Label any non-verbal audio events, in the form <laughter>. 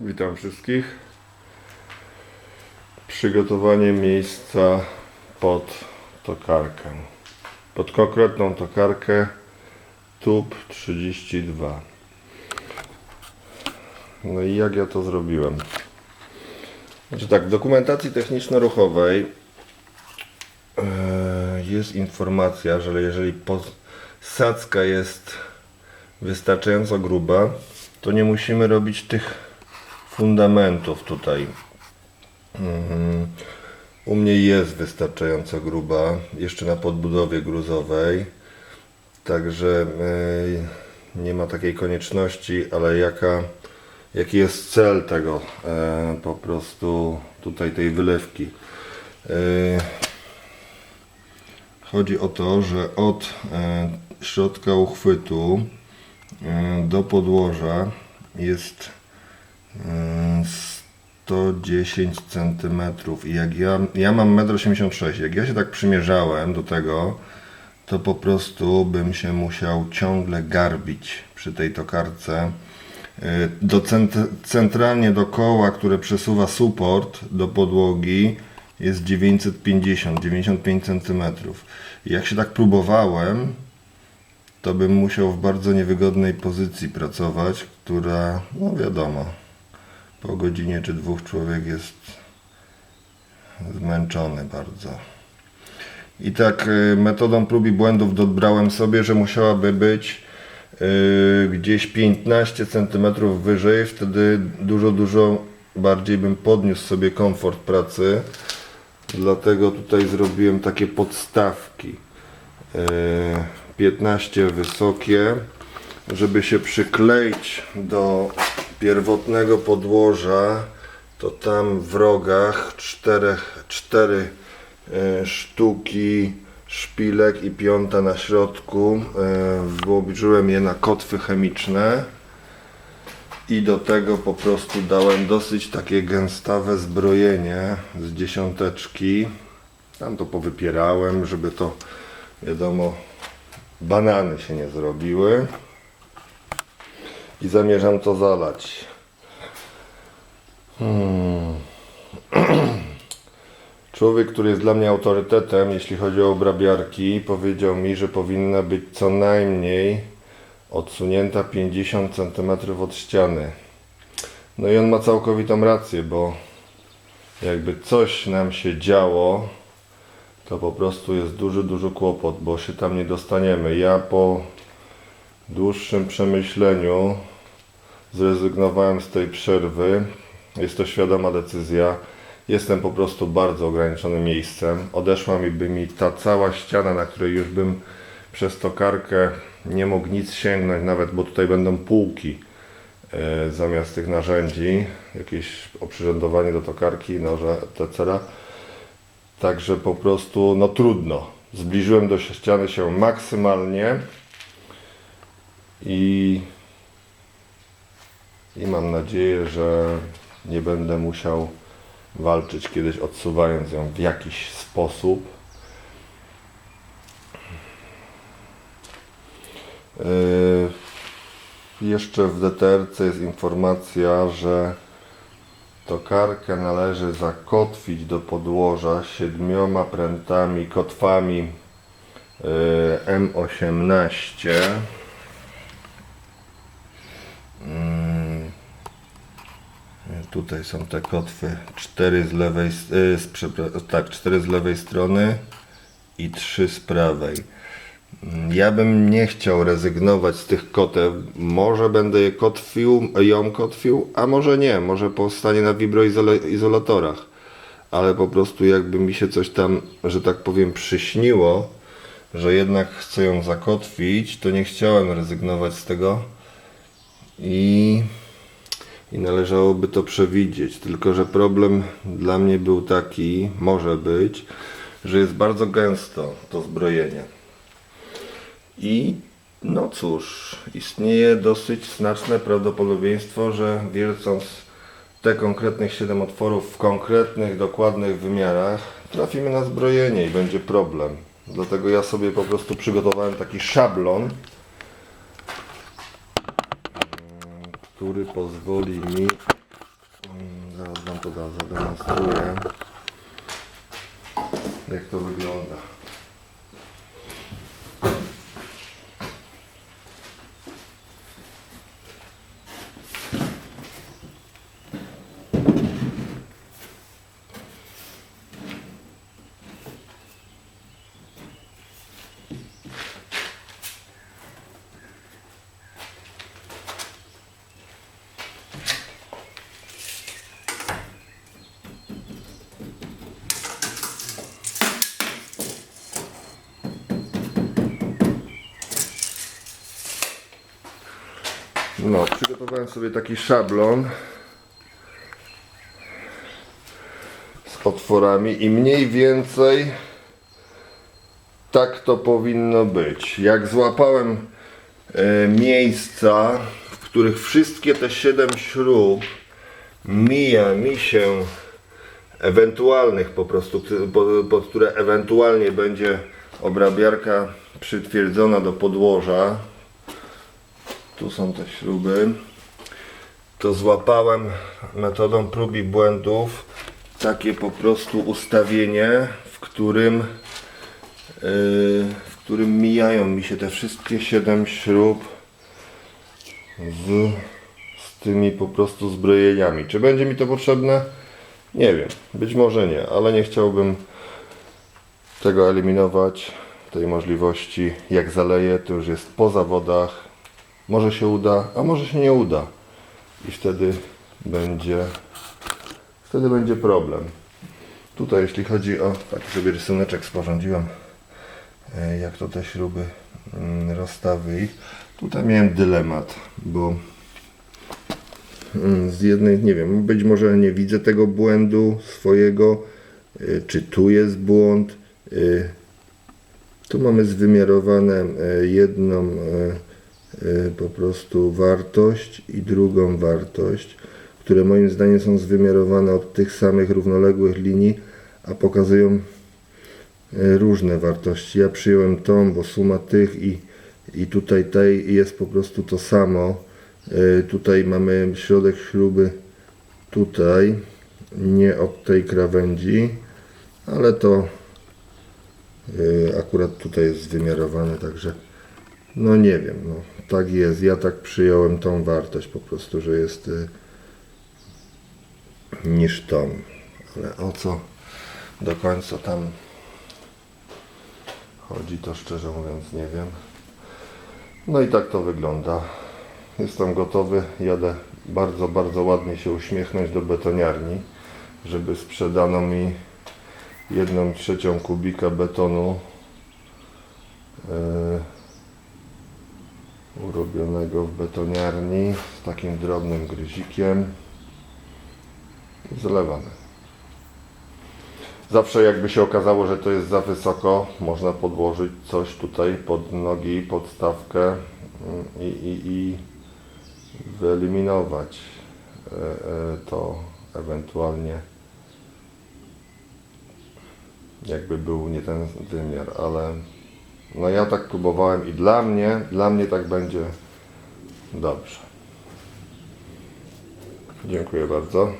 Witam wszystkich. Przygotowanie miejsca pod tokarkę. Pod konkretną tokarkę TUB 32. No i jak ja to zrobiłem? Znaczy tak, w dokumentacji techniczno-ruchowej e, jest informacja, że jeżeli posadzka jest wystarczająco gruba, to nie musimy robić tych fundamentów tutaj. Mhm. U mnie jest wystarczająco gruba, jeszcze na podbudowie gruzowej, także e, nie ma takiej konieczności, ale jaka, jaki jest cel tego e, po prostu tutaj tej wylewki. E, Chodzi o to, że od środka uchwytu do podłoża jest 110 cm i jak ja, ja mam 1,86 m, jak ja się tak przymierzałem do tego, to po prostu bym się musiał ciągle garbić przy tej tokarce. E, Do cent- centralnie do koła, które przesuwa suport do podłogi jest 950, 95 cm. Jak się tak próbowałem, to bym musiał w bardzo niewygodnej pozycji pracować, która, no wiadomo, po godzinie czy dwóch człowiek jest zmęczony bardzo. I tak y, metodą prób i błędów dobrałem sobie, że musiałaby być y, gdzieś 15 cm wyżej, wtedy dużo, dużo bardziej bym podniósł sobie komfort pracy. Dlatego tutaj zrobiłem takie podstawki. y, 15 wysokie, żeby się przykleić do pierwotnego podłoża, to tam w rogach czterech, cztery e, sztuki szpilek i piąta na środku. E, Wyłożyłem je na kotwy chemiczne i do tego po prostu dałem dosyć takie gęstawe zbrojenie z dziesiąteczki. Tam to powypierałem, żeby to wiadomo banany się nie zrobiły i zamierzam to zalać. Hmm. <clears throat> Człowiek, który jest dla mnie autorytetem, jeśli chodzi o obrabiarki, powiedział mi, że powinna być co najmniej odsunięta 50 cm od ściany. No i on ma całkowitą rację, bo jakby coś nam się działo, to po prostu jest duży, duży kłopot, bo się tam nie dostaniemy. Ja po dłuższym przemyśleniu zrezygnowałem z tej przerwy. Jest to świadoma decyzja. Jestem po prostu bardzo ograniczonym miejscem. Odeszła mi by mi ta cała ściana, na której już bym przez tokarkę nie mógł nic sięgnąć, nawet bo tutaj będą półki e, zamiast tych narzędzi. Jakieś oprzyrządowanie do tokarki, noże, etc. Także po prostu, no trudno. Zbliżyłem do ściany się maksymalnie i, i mam nadzieję, że nie będę musiał walczyć kiedyś odsuwając ją w jakiś sposób. Yy, jeszcze w DTRC jest informacja, że Tokarkę należy zakotwić do podłoża siedmioma prętami, kotwami yy, M18. Tutaj są te kotwy, cztery z lewej, yy, z, tak, cztery z lewej strony i trzy z prawej. Ja bym nie chciał rezygnować z tych kotew. Może będę je kotwił, ją kotwił, a może nie. Może powstanie na wibroizolatorach. Ale po prostu jakby mi się coś tam, że tak powiem, przyśniło, że jednak chcę ją zakotwić, to nie chciałem rezygnować z tego. I, i należałoby to przewidzieć. Tylko, że problem dla mnie był taki, może być, że jest bardzo gęsto to zbrojenie. I no cóż, istnieje dosyć znaczne prawdopodobieństwo, że wiercąc te konkretnych 7 otworów w konkretnych, dokładnych wymiarach, trafimy na zbrojenie i będzie problem. Dlatego ja sobie po prostu przygotowałem taki szablon, który pozwoli mi mm, zaraz Wam to zademonstruję. Jak to wygląda? No, przygotowałem sobie taki szablon z otworami i mniej więcej tak to powinno być. Jak złapałem e, miejsca, w których wszystkie te 7 śrub mija mi się ewentualnych po prostu, ty- po- pod które ewentualnie będzie obrabiarka przytwierdzona do podłoża, tu są te śruby. To złapałem metodą prób i błędów takie po prostu ustawienie, w którym yy, w którym mijają mi się te wszystkie 7 śrub z, z tymi po prostu zbrojeniami. Czy będzie mi to potrzebne? Nie wiem. Być może nie, ale nie chciałbym tego eliminować, tej możliwości. Jak zaleję, to już jest po zawodach. Może się uda, a może się nie uda. I wtedy będzie wtedy będzie problem. Tutaj jeśli chodzi o taki sobie rysuneczek sporządziłem e, jak to te śruby mm, rozstawić. Tutaj miałem dylemat, bo mm, z jednej, nie wiem, być może nie widzę tego błędu swojego, y, czy tu jest błąd. y, Tu mamy zwymiarowane e, jedną e, e, po prostu wartość i drugą wartość, które moim zdaniem są zwymiarowane od tych samych równoległych linii, a pokazują e, różne wartości. Ja przyjąłem tą, bo suma tych i, i tutaj tej jest po prostu to samo. E, Tutaj mamy środek śruby tutaj, nie od tej krawędzi, ale to akurat tutaj jest wymiarowane, także no nie wiem, no tak jest. Ja tak przyjąłem tą wartość po prostu, że jest e, niż tą. Ale o co do końca tam chodzi, to szczerze mówiąc nie wiem. No i tak to wygląda. Jestem gotowy, jadę bardzo, bardzo ładnie się uśmiechnąć do betoniarni, żeby sprzedano mi jedną trzecią kubika betonu e, urobionego w betoniarni z takim drobnym gryzikiem i zlewane. Zawsze jakby się okazało, że to jest za wysoko, można podłożyć coś tutaj pod nogi, podstawkę mm, i, i, i wyeliminować e, e, to ewentualnie jakby był nie ten wymiar, ale no ja tak próbowałem i dla mnie, dla mnie tak będzie dobrze. Dziękuję bardzo.